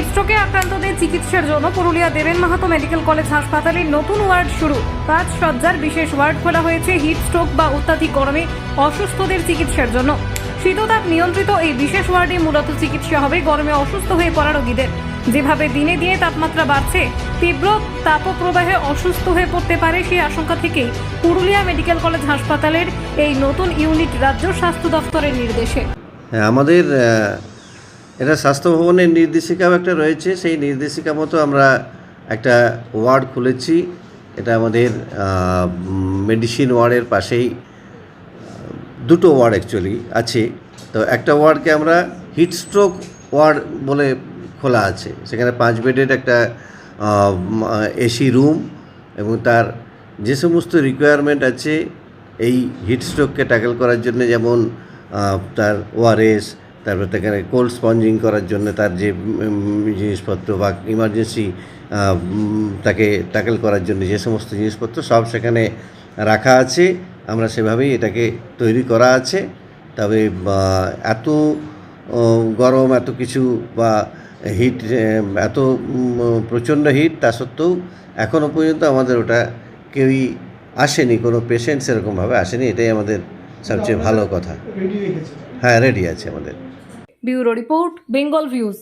হিটস্ট্রোকে আক্রান্তদের চিকিৎসার জন্য পুরুলিয়া দেবেন মাহাতো মেডিকেল কলেজ হাসপাতালে নতুন ওয়ার্ড শুরু। পাঁচ সজ্জার বিশেষ ওয়ার্ড খোলা হয়েছে হিট বা অত্যাধিক গরমে অসুস্থদের চিকিৎসার জন্য। শীততাপ নিয়ন্ত্রিত এই বিশেষ ওয়ার্ডে মূলত চিকিৎসা হবে গরমে অসুস্থ হয়ে পড়া রোগীদের। যেভাবে দিনে দিনে তাপমাত্রা বাড়ছে, তীব্র তাপপ্রবাহে অসুস্থ হয়ে পড়তে পারে সেই আশঙ্কা থেকেই পুরুলিয়া মেডিকেল কলেজ হাসপাতালের এই নতুন ইউনিট রাজ্য স্বাস্থ্য দফতরের নির্দেশে। হ্যাঁ আমাদের এটা স্বাস্থ্য ভবনের নির্দেশিকাও একটা রয়েছে। সেই নির্দেশিকা মতো আমরা একটা ওয়ার্ড খুলেছি। এটা আমাদের মেডিসিন ওয়ার্ডের পাশেই দুটো ওয়ার্ড অ্যাকচুয়ালি আছে। তো একটা ওয়ার্ডকে আমরা হিট স্ট্রোক ওয়ার্ড বলে খোলা আছে। সেখানে পাঁচ বেডের একটা এসি রুম এবং তার যে সমস্ত রিকোয়ারমেন্ট আছে, এই হিট স্ট্রোককে ট্যাকেল করার জন্য যেমন তার ওআরএস তারপর সেখানে কোল্ড স্পঞ্জিং করার জন্য তার যে জিনিসপত্র বা ইমার্জেন্সি তাকে ট্যাকেল করার জন্য যে সমস্ত জিনিসপত্র সব সেখানে রাখা আছে। আমরা সেভাবেই এটাকে তৈরি করা আছে। তবে এত গরম, এত কিছু বা হিট এত প্রচণ্ড হিট তা সত্ত্বেও এখনও পর্যন্ত আমাদের ওটা কেউই আসেনি। কোনো পেশেন্ট সেরকমভাবে আসেনি। এটাই আমাদের সবচেয়ে ভালো কথা। হ্যাঁ রেডি আছে আমাদের। Bureau report Bengal views.